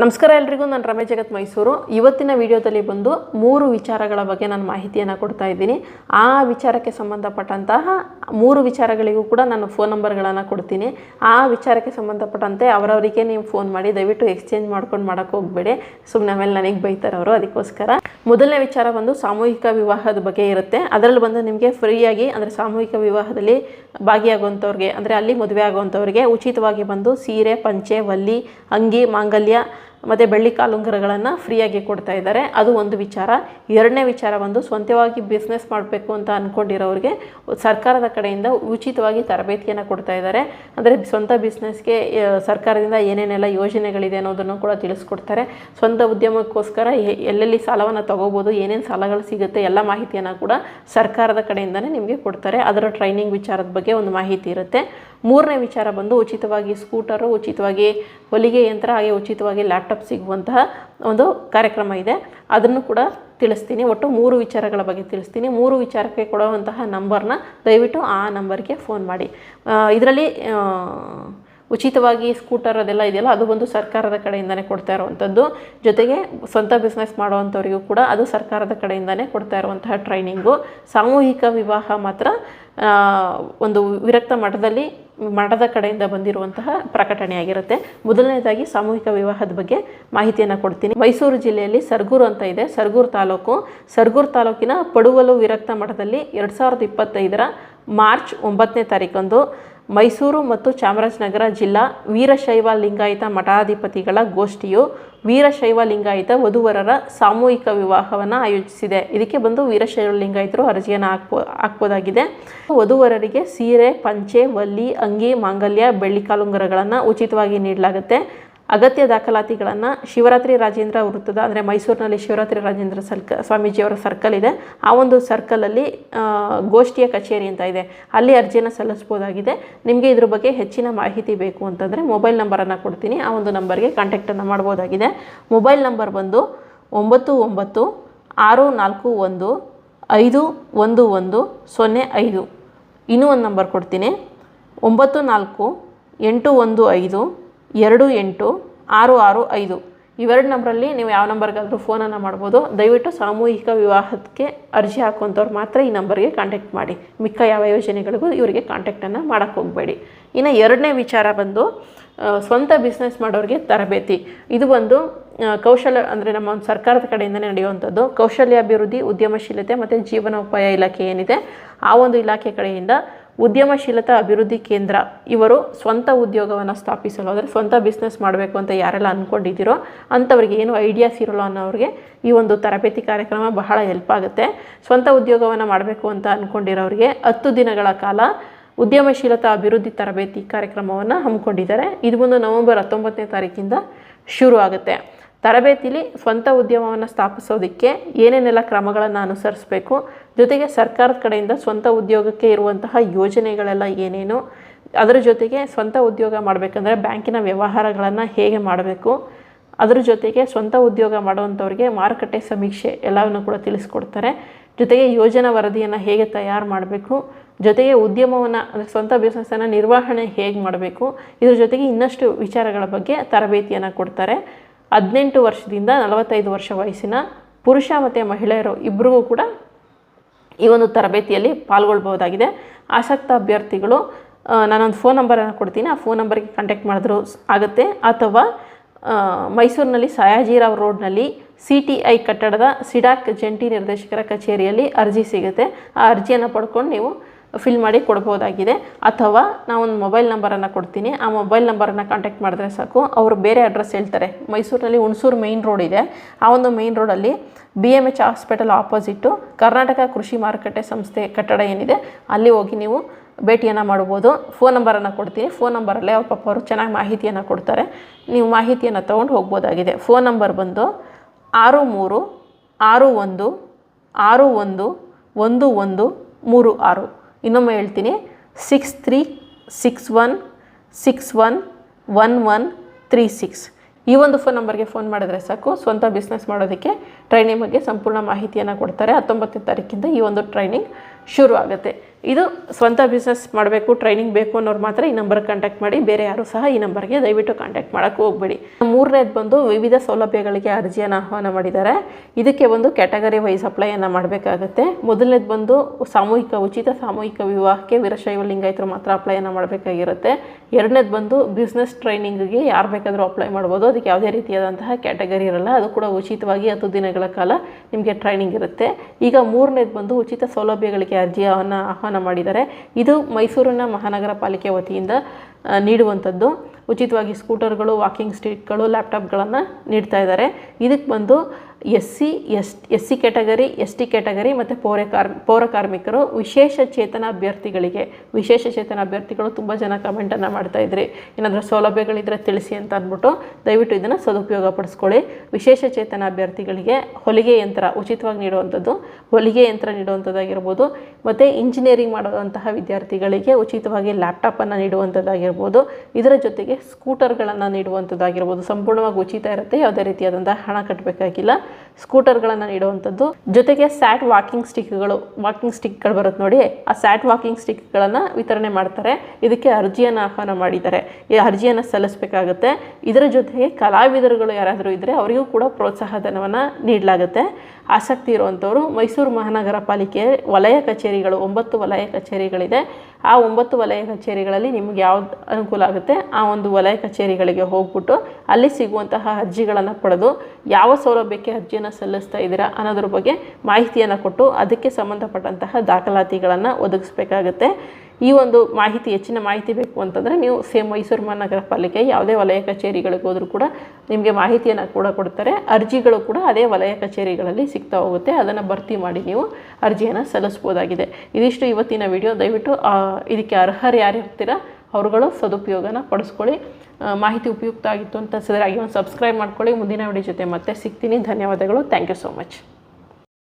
ನಮಸ್ಕಾರ ಎಲ್ರಿಗೂ, ನಾನು ರಮೇಶ್ ಜಗತ್ ಮೈಸೂರು. ಇವತ್ತಿನ ವಿಡಿಯೋದಲ್ಲಿ ಬಂದು ಮೂರು ವಿಚಾರಗಳ ಬಗ್ಗೆ ನಾನು ಮಾಹಿತಿಯನ್ನು ಕೊಡ್ತಾ ಇದ್ದೀನಿ. ಆ ವಿಚಾರಕ್ಕೆ ಸಂಬಂಧಪಟ್ಟಂತಹ ಮೂರು ವಿಚಾರಗಳಿಗೂ ಕೂಡ ನಾನು ಫೋನ್ ನಂಬರ್ಗಳನ್ನು ಕೊಡ್ತೀನಿ. ಆ ವಿಚಾರಕ್ಕೆ ಸಂಬಂಧಪಟ್ಟಂತೆ ಅವರವರಿಗೆ ನೀವು ಫೋನ್ ಮಾಡಿ, ದಯವಿಟ್ಟು ಎಕ್ಸ್ಚೇಂಜ್ ಮಾಡ್ಕೊಂಡು ಮಾಡೋಕ್ಕೆ ಹೋಗಬೇಡಿ. ಸುಮ್ಮನೆ ಆಮೇಲೆ ನನಗೆ ಬೈತಾರೆ ಅವರು ಅದಕ್ಕೋಸ್ಕರ. ಮೊದಲನೇ ವಿಚಾರ ಬಂದು ಸಾಮೂಹಿಕ ವಿವಾಹದ ಬಗ್ಗೆ ಇರುತ್ತೆ. ಅದರಲ್ಲಿ ಬಂದು ನಿಮಗೆ ಫ್ರೀಯಾಗಿ, ಅಂದರೆ ಸಾಮೂಹಿಕ ವಿವಾಹದಲ್ಲಿ ಭಾಗಿಯಾಗುವಂಥವ್ರಿಗೆ, ಅಂದರೆ ಅಲ್ಲಿ ಮದುವೆ ಆಗುವಂಥವ್ರಿಗೆ ಉಚಿತವಾಗಿ ಬಂದು ಸೀರೆ, ಪಂಚೆ ವಲ್ಲಿ ಅಂಗಿ, ಮಾಂಗಲ್ಯ ಮತ್ತು ಬೆಳ್ಳಿ ಕಾಲುಂಗರಗಳನ್ನು ಫ್ರೀಯಾಗಿ ಕೊಡ್ತಾ ಇದ್ದಾರೆ. ಅದು ಒಂದು ವಿಚಾರ. ಎರಡನೇ ವಿಚಾರ ಬಂದು ಸ್ವಂತವಾಗಿ ಬಿಸ್ನೆಸ್ ಮಾಡಬೇಕು ಅಂತ ಅಂದ್ಕೊಂಡಿರೋರಿಗೆ ಸರ್ಕಾರದ ಕಡೆಯಿಂದ ಉಚಿತವಾಗಿ ತರಬೇತಿಯನ್ನು ಕೊಡ್ತಾ ಇದ್ದಾರೆ. ಅಂದರೆ ಸ್ವಂತ ಬಿಸ್ನೆಸ್ಗೆ ಸರ್ಕಾರದಿಂದ ಏನೇನೆಲ್ಲ ಯೋಜನೆಗಳಿದೆ ಅನ್ನೋದನ್ನು ಕೂಡ ತಿಳಿಸ್ಕೊಡ್ತಾರೆ. ಸ್ವಂತ ಉದ್ಯಮಕ್ಕೋಸ್ಕರ ಎಲ್ಲೆಲ್ಲಿ ಸಾಲವನ್ನು ತಗೋಬೋದು, ಏನೇನು ಸಾಲಗಳು ಸಿಗುತ್ತೆ ಎಲ್ಲ ಮಾಹಿತಿಯನ್ನು ಕೂಡ ಸರ್ಕಾರದ ಕಡೆಯಿಂದನೇ ನಿಮಗೆ ಕೊಡ್ತಾರೆ. ಅದರ ಟ್ರೈನಿಂಗ್ ವಿಚಾರದ ಬಗ್ಗೆ ಒಂದು ಮಾಹಿತಿ ಇರುತ್ತೆ. ಮೂರನೇ ವಿಚಾರ ಬಂದು ಉಚಿತವಾಗಿ ಸ್ಕೂಟರು, ಉಚಿತವಾಗಿ ಹೊಲಿಗೆ ಯಂತ್ರ, ಹಾಗೆ ಉಚಿತವಾಗಿ ಲ್ಯಾಪ್ಟಾಪ್ ಸಿಗುವಂತಹ ಒಂದು ಕಾರ್ಯಕ್ರಮ ಇದೆ. ಅದನ್ನು ಕೂಡ ತಿಳಿಸ್ತೀನಿ. ಒಟ್ಟು ಮೂರು ವಿಚಾರಗಳ ಬಗ್ಗೆ ತಿಳಿಸ್ತೀನಿ. ಮೂರು ವಿಚಾರಕ್ಕೆ ಕೊಡುವಂತಹ ನಂಬರ್ನ ದಯವಿಟ್ಟು ಆ ನಂಬರ್ಗೆ ಫೋನ್ ಮಾಡಿ. ಇದರಲ್ಲಿ ಉಚಿತವಾಗಿ ಸ್ಕೂಟರ್ ಅದೆಲ್ಲ ಇದೆಯಲ್ಲ, ಅದು ಬಂದು ಸರ್ಕಾರದ ಕಡೆಯಿಂದನೇ ಕೊಡ್ತಾ ಇರುವಂಥದ್ದು. ಜೊತೆಗೆ ಸ್ವಂತ ಬಿಸ್ನೆಸ್ ಮಾಡುವಂಥವ್ರಿಗೂ ಕೂಡ ಅದು ಸರ್ಕಾರದ ಕಡೆಯಿಂದನೇ ಕೊಡ್ತಾ ಇರುವಂತಹ ಟ್ರೈನಿಂಗು ಸಾಮೂಹಿಕ ವಿವಾಹ ಮಾತ್ರ ಒಂದು ವಿರಕ್ತ ಮಠದಲ್ಲಿ ಮಠದ ಕಡೆಯಿಂದ ಬಂದಿರುವಂತಹ ಪ್ರಕಟಣೆಯಾಗಿರುತ್ತೆ ಮೊದಲನೇದಾಗಿ ಸಾಮೂಹಿಕ ವಿವಾಹದ ಬಗ್ಗೆ ಮಾಹಿತಿಯನ್ನು ಕೊಡ್ತೀನಿ. ಮೈಸೂರು ಜಿಲ್ಲೆಯಲ್ಲಿ ಸರ್ಗೂರು ಅಂತ ಇದೆ. ಸರ್ಗೂರು ತಾಲೂಕು. ಸರ್ಗೂರು ತಾಲೂಕಿನ ಪಡುವಲು ವಿರಕ್ತ ಮಠದಲ್ಲಿ ಎರಡು ಸಾವಿರದ ಇಪ್ಪತ್ತೈದರ ಮಾರ್ಚ್ ಒಂಬತ್ತನೇ ತಾರೀಕಂದು ಮೈಸೂರು ಮತ್ತು ಚಾಮರಾಜನಗರ ಜಿಲ್ಲಾ ವೀರಶೈವ ಲಿಂಗಾಯತ ಮಠಾಧಿಪತಿಗಳ ಗೋಷ್ಠಿಯು ವೀರಶೈವ ಲಿಂಗಾಯತ ವಧುವರರ ಸಾಮೂಹಿಕ ವಿವಾಹವನ್ನು ಆಯೋಜಿಸಿದೆ. ಇದಕ್ಕೆ ಬಂದು ವೀರಶೈವ ಲಿಂಗಾಯತರು ಅರ್ಜಿಯನ್ನು ಹಾಕ್ಬೋ, ಹಾಕ್ಬೋದಾಗಿದೆ. ವಧುವರರಿಗೆ ಸೀರೆ, ಪಂಚೆ, ವಲ್ಲಿ, ಅಂಗಿ, ಮಾಂಗಲ್ಯ ಬೆಳ್ಳಿ ಕಾಲುಂಗರಗಳನ್ನು ಉಚಿತವಾಗಿ ನೀಡಲಾಗುತ್ತೆ. ಅಗತ್ಯ ದಾಖಲಾತಿಗಳನ್ನು ಶಿವರಾತ್ರಿ ರಾಜೇಂದ್ರ ವೃತ್ತದ, ಅಂದರೆ ಮೈಸೂರಿನಲ್ಲಿ ಶಿವರಾತ್ರಿ ರಾಜೇಂದ್ರ ಸರ್ಕ, ಸ್ವಾಮೀಜಿಯವರ ಸರ್ಕಲ್ ಇದೆ. ಆ ಒಂದು ಸರ್ಕಲಲ್ಲಿ ಗೋಷ್ಠಿಯ ಕಚೇರಿ ಅಂತ ಇದೆ. ಅಲ್ಲಿ ಅರ್ಜಿಯನ್ನು ಸಲ್ಲಿಸ್ಬೋದಾಗಿದೆ ನಿಮಗೆ ಇದ್ರ ಬಗ್ಗೆ ಹೆಚ್ಚಿನ ಮಾಹಿತಿ ಬೇಕು ಅಂತಂದರೆ ಮೊಬೈಲ್ ನಂಬರನ್ನು ಕೊಡ್ತೀನಿ. ಆ ಒಂದು ನಂಬರ್ಗೆ ಕಾಂಟ್ಯಾಕ್ಟನ್ನು ಮಾಡ್ಬೋದಾಗಿದೆ ಮೊಬೈಲ್ ನಂಬರ್ ಬಂದು ಒಂಬತ್ತು ಒಂಬತ್ತು ಆರು ನಾಲ್ಕು ಒಂದು ಐದು ಒಂದು ಒಂದು ಸೊನ್ನೆ ಐದು. ಇನ್ನೂ ಒಂದು ನಂಬರ್ ಕೊಡ್ತೀನಿ. ಒಂಬತ್ತು ನಾಲ್ಕು ಎಂಟು ಒಂದು ಐದು ಎರಡು ಎಂಟು ಆರು ಆರು ಐದು. ಇವೆರಡು ನಂಬರಲ್ಲಿ ನೀವು ಯಾವ ನಂಬರ್ಗಾದರೂ ಫೋನನ್ನು ಮಾಡ್ಬೋದು. ದಯವಿಟ್ಟು ಸಾಮೂಹಿಕ ವಿವಾಹಕ್ಕೆ ಅರ್ಜಿ ಹಾಕುವಂಥವ್ರು ಮಾತ್ರ ಈ ನಂಬರ್ಗೆ ಕಾಂಟ್ಯಾಕ್ಟ್ ಮಾಡಿ. ಮಿಕ್ಕ ಯಾವ ಯೋಜನೆಗಳಿಗೂ ಇವರಿಗೆ ಕಾಂಟ್ಯಾಕ್ಟನ್ನು ಮಾಡೋಕ್ಕೆ ಹೋಗಬೇಡಿ. ಇನ್ನು ಎರಡನೇ ವಿಚಾರ ಬಂದು ಸ್ವಂತ ಬಿಸ್ನೆಸ್ ಮಾಡೋರಿಗೆ ತರಬೇತಿ. ಇದು ಒಂದು ಕೌಶಲ್ಯ, ಅಂದರೆ ನಮ್ಮ ಒಂದು ಸರ್ಕಾರದ ಕಡೆಯಿಂದಲೇ ನಡೆಯುವಂಥದ್ದು. ಕೌಶಲ್ಯಾಭಿವೃದ್ಧಿ, ಉದ್ಯಮಶೀಲತೆ ಮತ್ತು ಜೀವನೋಪಾಯ ಇಲಾಖೆ ಏನಿದೆ, ಆ ಒಂದು ಇಲಾಖೆ ಕಡೆಯಿಂದ ಉದ್ಯಮಶೀಲತಾ ಅಭಿವೃದ್ಧಿ ಕೇಂದ್ರ, ಇವರು ಸ್ವಂತ ಉದ್ಯೋಗವನ್ನು ಸ್ಥಾಪಿಸಲು, ಅಂದರೆ ಸ್ವಂತ ಬಿಸ್ನೆಸ್ ಮಾಡಬೇಕು ಅಂತ ಯಾರೆಲ್ಲ ಅಂದ್ಕೊಂಡಿದ್ದೀರೋ ಅಂಥವ್ರಿಗೆ ಏನು ಐಡಿಯಾಸ್ ಇರೋಲ್ಲ ಅನ್ನೋರಿಗೆ ಈ ಒಂದು ತರಬೇತಿ ಕಾರ್ಯಕ್ರಮ ಬಹಳ ಹೆಲ್ಪ್ ಆಗುತ್ತೆ. ಸ್ವಂತ ಉದ್ಯೋಗವನ್ನು ಮಾಡಬೇಕು ಅಂತ ಅಂದ್ಕೊಂಡಿರೋರಿಗೆ ಹತ್ತು ದಿನಗಳ ಕಾಲ ಉದ್ಯಮಶೀಲತಾ ಅಭಿವೃದ್ಧಿ ತರಬೇತಿ ಕಾರ್ಯಕ್ರಮವನ್ನು ಹಮ್ಮಿಕೊಂಡಿದ್ದಾರೆ. ಇದು ಬಂದು ನವೆಂಬರ್ ಹತ್ತೊಂಬತ್ತನೇ ತಾರೀಕಿಂದ ಶುರು ಆಗುತ್ತೆ ತರಬೇತಿಲಿ ಸ್ವಂತ ಉದ್ಯಮವನ್ನು ಸ್ಥಾಪಿಸೋದಕ್ಕೆ ಏನೇನೆಲ್ಲ ಕ್ರಮಗಳನ್ನು ಅನುಸರಿಸಬೇಕು, ಜೊತೆಗೆ ಸರ್ಕಾರದ ಕಡೆಯಿಂದ ಸ್ವಂತ ಉದ್ಯೋಗಕ್ಕೆ ಇರುವಂತಹ ಯೋಜನೆಗಳೆಲ್ಲ ಏನೇನು, ಅದರ ಜೊತೆಗೆ ಸ್ವಂತ ಉದ್ಯೋಗ ಮಾಡಬೇಕಂದ್ರೆ ಬ್ಯಾಂಕಿನ ವ್ಯವಹಾರಗಳನ್ನು ಹೇಗೆ ಮಾಡಬೇಕು, ಅದರ ಜೊತೆಗೆ ಸ್ವಂತ ಉದ್ಯೋಗ ಮಾಡುವಂಥವ್ರಿಗೆ ಮಾರುಕಟ್ಟೆ ಸಮೀಕ್ಷೆ ಎಲ್ಲವನ್ನು ಕೂಡ ತಿಳಿಸ್ಕೊಡ್ತಾರೆ. ಜೊತೆಗೆ ಯೋಜನಾ ವರದಿಯನ್ನು ಹೇಗೆ ತಯಾರು ಮಾಡಬೇಕು, ಜೊತೆಗೆ ಉದ್ಯಮವನ್ನು, ಅಂದರೆ ಸ್ವಂತ ಬಿಸ್ನೆಸ್ಸನ್ನು ನಿರ್ವಹಣೆ ಹೇಗೆ ಮಾಡಬೇಕು, ಇದ್ರ ಜೊತೆಗೆ ಇನ್ನಷ್ಟು ವಿಚಾರಗಳ ಬಗ್ಗೆ ತರಬೇತಿಯನ್ನು ಕೊಡ್ತಾರೆ. ಹದಿನೆಂಟು ವರ್ಷದಿಂದ ನಲವತ್ತೈದು ವರ್ಷ ವಯಸ್ಸಿನ ಪುರುಷ ಮತ್ತು ಮಹಿಳೆಯರು ಇಬ್ಬರಿಗೂ ಕೂಡ ಈ ಒಂದು ತರಬೇತಿಯಲ್ಲಿ ಪಾಲ್ಗೊಳ್ಬೋದಾಗಿದೆ ಆಸಕ್ತ ಅಭ್ಯರ್ಥಿಗಳು ನಾನೊಂದು ಫೋನ್ ನಂಬರನ್ನು ಕೊಡ್ತೀನಿ. ಆ ಫೋನ್ ನಂಬರ್ಗೆ ಕಾಂಟ್ಯಾಕ್ಟ್ ಮಾಡಿದ್ರು ಆಗುತ್ತೆ. ಅಥವಾ ಮೈಸೂರಿನಲ್ಲಿ ಸಯಾಜಿರಾವ್ ರೋಡ್ನಲ್ಲಿ ಸಿ ಟಿ ಐ ಕಟ್ಟಡದ ಸಿಡಾಕ್ ಜಂಟಿ ನಿರ್ದೇಶಕರ ಕಚೇರಿಯಲ್ಲಿ ಅರ್ಜಿ ಸಿಗುತ್ತೆ. ಆ ಅರ್ಜಿಯನ್ನು ಪಡ್ಕೊಂಡು ನೀವು ಫಿಲ್ ಮಾಡಿ ಕೊಡ್ಬೋದಾಗಿದೆ. ಅಥವಾ ನಾವೊಂದು ಮೊಬೈಲ್ ನಂಬರನ್ನು ಕೊಡ್ತೀನಿ. ಆ ಮೊಬೈಲ್ ನಂಬರನ್ನು ಕಾಂಟ್ಯಾಕ್ಟ್ ಮಾಡಿದ್ರೆ ಸಾಕು. ಅವರು ಬೇರೆ ಅಡ್ರೆಸ್ ಹೇಳ್ತಾರೆ. ಮೈಸೂರಿನಲ್ಲಿ ಹುಣಸೂರು ಮೇಯ್ನ್ ರೋಡ್ ಇದೆ. ಆ ಒಂದು ಮೇಯ್ನ್ ರೋಡಲ್ಲಿ B M H hospital opposite Karnataka ಕೃಷಿ ಮಾರುಕಟ್ಟೆ ಸಂಸ್ಥೆ ಕಟ್ಟಡ ಏನಿದೆ, ಅಲ್ಲಿ ಹೋಗಿ ನೀವು ಭೇಟಿಯನ್ನು ಮಾಡ್ಬೋದು. ಫೋನ್ ನಂಬರನ್ನು ಕೊಡ್ತೀನಿ. ಫೋನ್ ನಂಬರಲ್ಲೇ ಅವ್ರ ಪಾಪ ಅವರು ಚೆನ್ನಾಗಿ ಮಾಹಿತಿಯನ್ನು ಕೊಡ್ತಾರೆ. ನೀವು ಮಾಹಿತಿಯನ್ನು ತೊಗೊಂಡು ಹೋಗ್ಬೋದಾಗಿದೆ. ಫೋನ್ ನಂಬರ್ ಬಂದು ಆರು ಮೂರು, ಆರು ಒಂದು ಆರು ಒಂದು ಒಂದು ಒಂದು, ಮೂರು ಆರು. ಇನ್ನೊಮ್ಮೆ ಹೇಳ್ತೀನಿ. Six three six one six one one one three six ಈ ಒಂದು ಫೋನ್ ನಂಬರ್ಗೆ ಫೋನ್ ಮಾಡಿದ್ರೆ ಸಾಕು. ಸ್ವಂತ ಬಿಸ್ನೆಸ್ ಮಾಡೋದಕ್ಕೆ ಟ್ರೈನಿಂಗ್ ಬಗ್ಗೆ ಸಂಪೂರ್ಣ ಮಾಹಿತಿಯನ್ನು ಕೊಡ್ತಾರೆ. ಹತ್ತೊಂಬತ್ತನೇ ತಾರೀಕಿಂದ ಈ ಒಂದು ಟ್ರೈನಿಂಗ್ ಶುರು ಆಗುತ್ತೆ ಇದು ಸ್ವಂತ ಬಿಸ್ನೆಸ್ ಮಾಡಬೇಕು ಟ್ರೈನಿಂಗ್ ಬೇಕು ಅನ್ನೋರು ಮಾತ್ರ ಈ ನಂಬರ್ಗೆ ಕಾಂಟ್ಯಾಕ್ಟ್ ಮಾಡಿ, ಬೇರೆ ಯಾರು ಸಹ ಈ ನಂಬರ್ಗೆ ದಯವಿಟ್ಟು ಕಾಂಟ್ಯಾಕ್ಟ್ ಮಾಡೋಕ್ಕೆ ಹೋಗಬೇಡಿ. ಮೂರನೇದು ಬಂದು ವಿವಿಧ ಸೌಲಭ್ಯಗಳಿಗೆ ಅರ್ಜಿಯನ್ನು ಆಹ್ವಾನ ಮಾಡಿದ್ದಾರೆ. ಇದಕ್ಕೆ ಒಂದು ಕ್ಯಾಟಗರಿ ವೈಸ್ ಅಪ್ಲೈಯನ್ನು ಮಾಡಬೇಕಾಗತ್ತೆ. ಮೊದಲನೇದು ಬಂದು ಸಾಮೂಹಿಕ ಉಚಿತ ಸಾಮೂಹಿಕ ವಿವಾಹಕ್ಕೆ ವೀರಶೈವ ಲಿಂಗಾಯಿತರು ಮಾತ್ರ ಅಪ್ಲೈಯನ್ನು ಮಾಡಬೇಕಾಗಿರುತ್ತೆ. ಎರಡನೇದು ಬಂದು ಬಿಸ್ನೆಸ್ ಟ್ರೈನಿಂಗ್ಗೆ ಯಾರು ಬೇಕಾದರೂ ಅಪ್ಲೈ ಮಾಡ್ಬೋದು. ಅದಕ್ಕೆ ಯಾವುದೇ ರೀತಿಯಾದಂತಹ ಕ್ಯಾಟಗರಿ ಇರಲ್ಲ. ಅದು ಕೂಡ ಉಚಿತವಾಗಿ ಹತ್ತು ದಿನಗಳ ಕಾಲ ನಿಮಗೆ ಟ್ರೈನಿಂಗ್ ಇರುತ್ತೆ. ಈಗ ಮೂರನೇದು ಬಂದು ಉಚಿತ ಸೌಲಭ್ಯಗಳಿಗೆ ಅರ್ಜಿಯನ್ನು ಆಹ್ವಾನ ಮಾಡಿದ್ದಾರೆ. ಇದು ಮೈಸೂರಿನ ಮಹಾನಗರ ಪಾಲಿಕೆ ವತಿಯಿಂದ ನೀಡುವಂಥದ್ದು. ಉಚಿತವಾಗಿ ಸ್ಕೂಟರ್ಗಳು ವಾಕಿಂಗ್ ಸ್ಟಿಕ್ಗಳು ಲ್ಯಾಪ್ಟಾಪ್ಗಳನ್ನು ನೀಡ್ತಾ ಇದ್ದಾರೆ. ಇದಕ್ಕೆ ಬಂದು S C S S C category S T category ಮತ್ತು ಪೌರ ಕಾರ್, ಪೌರ ಕಾರ್ಮಿಕರು ವಿಶೇಷ ಚೇತನ ಅಭ್ಯರ್ಥಿಗಳಿಗೆ, ವಿಶೇಷ ಚೇತನ ಅಭ್ಯರ್ಥಿಗಳು ತುಂಬ ಜನ ಕಮೆಂಟನ್ನು ಮಾಡ್ತಾಯಿದ್ರಿ ಏನಾದರೂ ಸೌಲಭ್ಯಗಳಿದ್ರೆ ತಿಳಿಸಿ ಅಂತ ಅಂದ್ಬಿಟ್ಟು ದಯವಿಟ್ಟು ಇದನ್ನು ಸದುಪಯೋಗ ಪಡಿಸ್ಕೊಳ್ಳಿ. ವಿಶೇಷ ಚೇತನ ಅಭ್ಯರ್ಥಿಗಳಿಗೆ ಹೊಲಿಗೆ ಯಂತ್ರ ಉಚಿತವಾಗಿ ನೀಡುವಂಥದ್ದು, ಹೊಲಿಗೆ ಯಂತ್ರ ನೀಡುವಂಥದ್ದಾಗಿರ್ಬೋದು, ಮತ್ತು ಇಂಜಿನಿಯರಿಂಗ್ ಮಾಡುವಂತಹ ವಿದ್ಯಾರ್ಥಿಗಳಿಗೆ ಉಚಿತವಾಗಿ ಲ್ಯಾಪ್ಟಾಪನ್ನು ನೀಡುವಂಥದ್ದಾಗಿರ್ಬೋದು, ಇದರ ಜೊತೆಗೆ ಸ್ಕೂಟರ್ಗಳನ್ನು ನೀಡುವಂಥದ್ದಾಗಿರ್ಬೋದು. ಸಂಪೂರ್ಣವಾಗಿ ಉಚಿತ ಇರುತ್ತೆ, ಯಾವುದೇ ರೀತಿಯಾದಂಥ ಹಣ ಕಟ್ಟಬೇಕಾಗಿಲ್ಲ ಸ್ಕೂಟರ್ಗಳನ್ನು ನೀಡುವಂಥದ್ದು ಜೊತೆಗೆ ಸ್ಯಾಟ್ ವಾಕಿಂಗ್ ಸ್ಟಿಕ್ಗಳು ವಾಕಿಂಗ್ ಸ್ಟಿಕ್ಗಳು ಬರುತ್ತೆ ನೋಡಿ. ಆ ಸ್ಯಾಟ್ ವಾಕಿಂಗ್ ಸ್ಟಿಕ್ಗಳನ್ನು ವಿತರಣೆ ಮಾಡ್ತಾರೆ. ಇದಕ್ಕೆ ಅರ್ಜಿಯನ್ನು ಆಹ್ವಾನ ಮಾಡಿದ್ದಾರೆ. ಈ ಅರ್ಜಿಯನ್ನು ಸಲ್ಲಿಸಬೇಕಾಗುತ್ತೆ. ಇದರ ಜೊತೆಗೆ ಕಲಾವಿದರುಗಳು ಯಾರಾದರೂ ಇದ್ದರೆ ಅವರಿಗೂ ಕೂಡ ಪ್ರೋತ್ಸಾಹ ಧನವನ್ನು ನೀಡಲಾಗುತ್ತೆ. ಆಸಕ್ತಿ ಇರುವಂಥವರು ಮೈಸೂರು ಮಹಾನಗರ ಪಾಲಿಕೆ ವಲಯ ಕಚೇರಿಗಳು, ಒಂಬತ್ತು ವಲಯ ಕಚೇರಿಗಳಿದೆ. ಆ ಒಂಬತ್ತು ವಲಯ ಕಚೇರಿಗಳಲ್ಲಿ ನಿಮ್ಗೆ ಯಾವ್ದು ಅನುಕೂಲ ಆಗುತ್ತೆ? ಆ ಒಂದು ವಲಯ ಕಚೇರಿಗಳಿಗೆ ಹೋಗ್ಬಿಟ್ಟು ಅಲ್ಲಿ ಸಿಗುವಂತಹ ಅರ್ಜಿಗಳನ್ನು ಪಡೆದು ಯಾವ ಸೌಲಭ್ಯಕ್ಕೆ ಅರ್ಜಿಯನ್ನು ಸಲ್ಲಿಸ್ತಾ ಇದ್ದೀರಾ ಅನ್ನೋದ್ರ ಬಗ್ಗೆ ಮಾಹಿತಿಯನ್ನು ಕೊಟ್ಟು ಅದಕ್ಕೆ ಸಂಬಂಧಪಟ್ಟಂತಹ ದಾಖಲಾತಿಗಳನ್ನು ಒದಗಿಸ್ಬೇಕಾಗತ್ತೆ. ಈ ಒಂದು ಮಾಹಿತಿ, ಹೆಚ್ಚಿನ ಮಾಹಿತಿ ಬೇಕು ಅಂತಂದರೆ ನೀವು ಸೇಮ್ ಮೈಸೂರು ಮಹಾನಗರ ಪಾಲಿಕೆ ಯಾವುದೇ ವಲಯ ಕಚೇರಿಗಳಿಗೆ ಹೋದರೂ ಕೂಡ ನಿಮಗೆ ಮಾಹಿತಿಯನ್ನು ಕೂಡ ಕೊಡ್ತಾರೆ. ಅರ್ಜಿಗಳು ಕೂಡ ಅದೇ ವಲಯ ಕಚೇರಿಗಳಲ್ಲಿ ಸಿಗ್ತಾ ಹೋಗುತ್ತೆ. ಅದನ್ನು ಭರ್ತಿ ಮಾಡಿ ನೀವು ಅರ್ಜಿಯನ್ನು ಸಲ್ಲಿಸ್ಬೋದಾಗಿದೆ. ಇದಿಷ್ಟು ಇವತ್ತಿನ ವಿಡಿಯೋ. ದಯವಿಟ್ಟು ಇದಕ್ಕೆ ಅರ್ಹರು ಯಾರು ಇರ್ತೀರಾ ಅವರುಗಳು ಸದುಪಯೋಗನ ಪಡಿಸ್ಕೊಳ್ಳಿ. ಮಾಹಿತಿ ಉಪಯುಕ್ತ ಆಗಿತ್ತು ಅಂತ ಸದರಾಗಿ ಒಂದು ಸಬ್ಸ್ಕ್ರೈಬ್ ಮಾಡ್ಕೊಳ್ಳಿ. ಮುಂದಿನ ವಿಡಿಯೋ ಜೊತೆ ಮತ್ತೆ ಸಿಗ್ತೀನಿ. ಧನ್ಯವಾದಗಳು. Thank you so much.